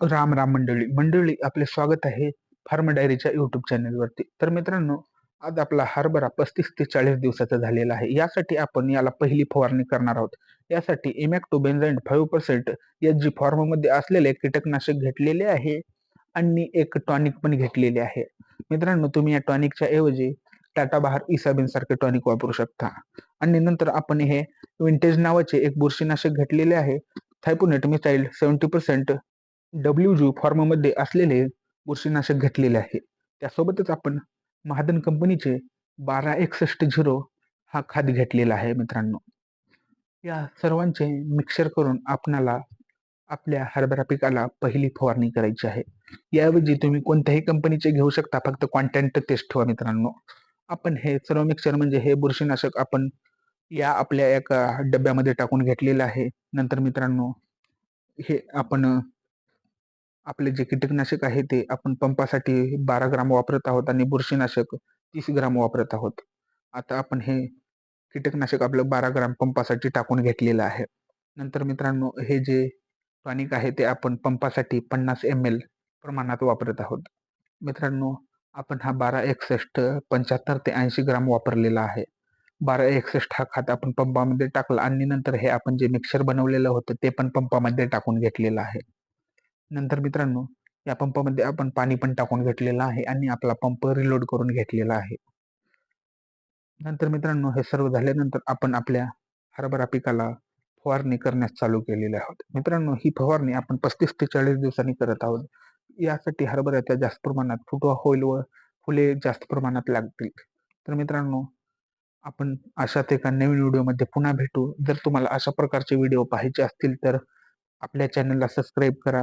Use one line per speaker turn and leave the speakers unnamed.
राम राम मंडळी. मंडळी आपले स्वागत आहे फार्म डायरीच्या युट्यूब चॅनलवरती. तर मित्रांनो आज आपला हरभरा पस्तीस ते चाळीस दिवसाचा झालेला आहे. यासाठी आपण याला पहिली फवारणी करणार आहोत. यासाठी इमॅक्टो बेन्झाईन फाईव्ह पर्सेंट या जी फॉर्ममध्ये असलेले कीटकनाशक घेतलेले आहे आणि एक टॉनिक पण घेतलेले आहे. मित्रांनो तुम्ही या टॉनिकच्या ऐवजी टाटा बहार इसाबिन सारखे टॉनिक वापरू शकता. आणि नंतर आपण हे विंटेज नावाचे एक बुरशीनाशक घेतलेले आहे. Thiophanate methyl seventy percent W जू फॉर्ममध्ये असलेले बुरशीनाशक घेतलेले आहे. त्यासोबतच आपण महादन कंपनीचे बारा एकसष्ट झिरो हा खाद घेतलेला आहे मित्रांनो. या सर्वांचे मिक्सर करून आपणाला आपल्या हरभरा पिकाला पहिली फवारणी करायची आहे. याऐवजी तुम्ही कोणत्याही कंपनीचे घेऊ शकता फक्त कॉन्टॅक्ट टेस्ट ठेवा मित्रांनो. आपण हे सर्व मिक्सर म्हणजे हे बुरशीनाशक आपण या आपल्या एका डब्यामध्ये टाकून घेतलेलं आहे. नंतर मित्रांनो हे आपण आपले जे कीटकनाशक आहे ते आपण पंपासाठी बारा ग्राम वापरत आहोत आणि बुरशीनाशक तीस ग्राम वापरत आहोत. आता आपण हे कीटकनाशक आपलं बारा ग्राम पंपासाठी टाकून घेतलेलं आहे. नंतर मित्रांनो हे जे टॉनिक आहे ते आपण पंपासाठी पन्नास एम एल प्रमाणात वापरत आहोत. मित्रांनो आपण हा बारा एकसष्ट पंच्याहत्तर ते ऐंशी ग्राम वापरलेला आहे. बारा एकसष्ट हा खात आपण पंपामध्ये टाकला आणि नंतर हे आपण जे मिक्सर बनवलेलं होतं ते पण पंपामध्ये टाकून घेतलेलं आहे. नंतर मित्रांनो या पंपामध्ये आपण पाणी पण टाकून घेतलेलं आहे आणि आपला पंप रिलोड करून घेतलेला आहे. नंतर मित्रांनो हे सर्व झाल्यानंतर आपण आपल्या हरभरा पिकाला फवारणी करण्यास चालू केलेले आहोत. मित्रांनो ही फवारणी आपण पस्तीस ते चाळीस दिवसांनी करत आहोत. यासाठी हरभऱ्याच्या जास्त प्रमाणात फुटवा होईल व फुले जास्त प्रमाणात लागतील. तर मित्रांनो आपण अशाच एका नवीन व्हिडिओमध्ये पुन्हा भेटू. जर तुम्हाला अशा प्रकारचे व्हिडिओ पाहायचे असतील तर आपल्या चॅनलला सबस्क्राईब करा.